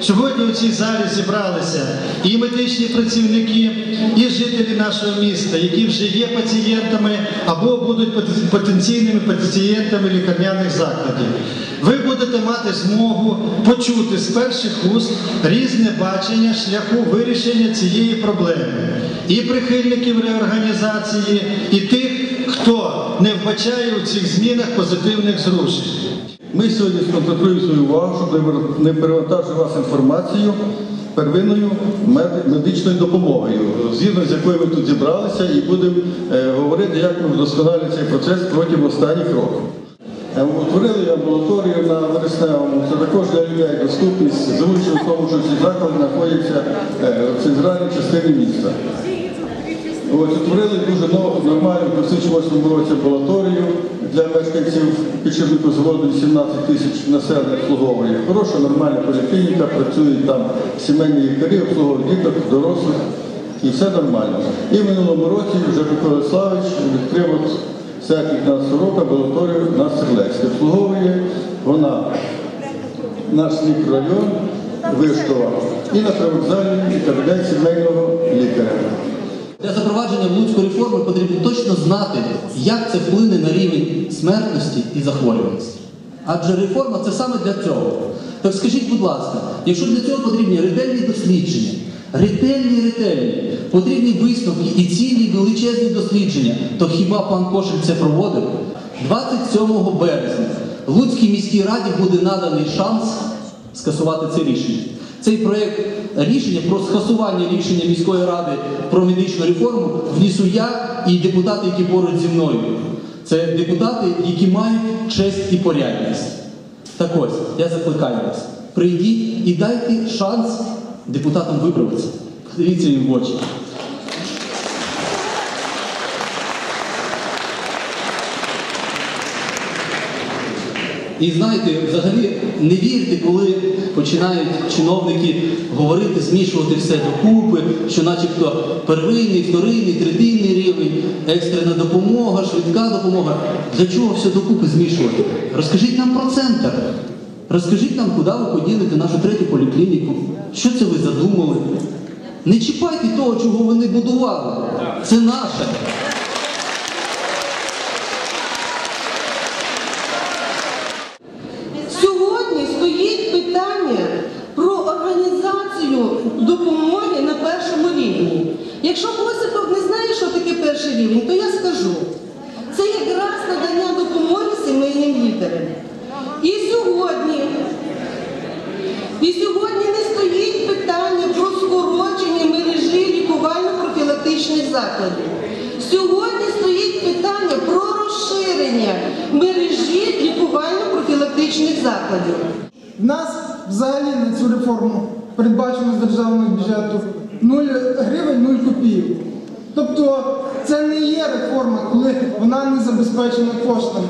Сьогодні у цій залі зібралися і медичні працівники, і жителі нашого міста, які вже є пацієнтами або будуть потенційними пацієнтами лікарняних закладів. Ви будете мати змогу почути з перших уст різне бачення шляху вирішення цієї проблеми. І прихильників реорганізації, і тих, хто не вбачає у цих змінах позитивних зрушень. Ми сьогодні сконцентруємо свою увагу, щоб не перевантажити вас інформацією первинною медичною допомогою, згідно з якою ми тут зібралися і будемо е, говорити, як ми вдосконалюємо цей процес протягом останніх років. Е, Утворили амбулаторію на Вересневому, це також для людей доступність, залучено в тому, що ці заклади знаходяться е, в центральній частині міста. Ось утворили дуже но- нормальну в 2008 році амбулаторію для мешканців підшипнику заводу 18 тисяч населення обслуговує. Хороша, нормальна поліклініка, працюють там сімейні лікарі, обслуговують діток, дорослих і все нормально. І в минулому році вже Микола Славич відкрив от 15 року амбулаторію на Стрілецькій. Обслуговує вона наш мікрорайон Вишкова і на привокзалі кабінет сімейного лікаря. Для запровадження Луцької реформи потрібно точно знати, як це вплине на рівень смертності і захворюваності. Адже реформа це саме для цього. Так скажіть, будь ласка, якщо для цього потрібні ретельні дослідження, ретельні, ретельні, потрібні висновки і цілі величезні дослідження, то хіба пан Кошель це проводив? 27 березня Луцькій міській раді буде наданий шанс скасувати це рішення. Цей проєкт рішення про скасування рішення міської ради про медичну реформу внісу я і депутати, які поруч зі мною. Це депутати, які мають честь і порядність. Так ось, я закликаю вас, прийдіть і дайте шанс депутатам виправитися. Дивіться їм в очі. І знаєте, взагалі не вірте, коли починають чиновники говорити, змішувати все докупи, що начебто первинний, вторинний, третинний рівень, екстрена допомога, швидка допомога. Для чого все докупи змішувати? Розкажіть нам про центр. Розкажіть нам, куди ви поділите нашу третю поліклініку. Що це ви задумали? Не чіпайте того, чого ви не будували. Це наше. Сьогодні стоїть питання про організацію допомоги на першому рівні. Якщо Осипов не знає, що таке перший рівень, то я скажу. Це якраз надання допомоги сімейним лікарям. І сьогодні, і сьогодні не стоїть питання про скорочення мережі лікувально-профілактичних закладів. Сьогодні стоїть питання про розширення мережі лікувально-профілактичних закладів. В нас взагалі на цю реформу передбачено з державного бюджету 0 гривень 0 копійок. Тобто це не є реформа, коли вона не забезпечена коштами.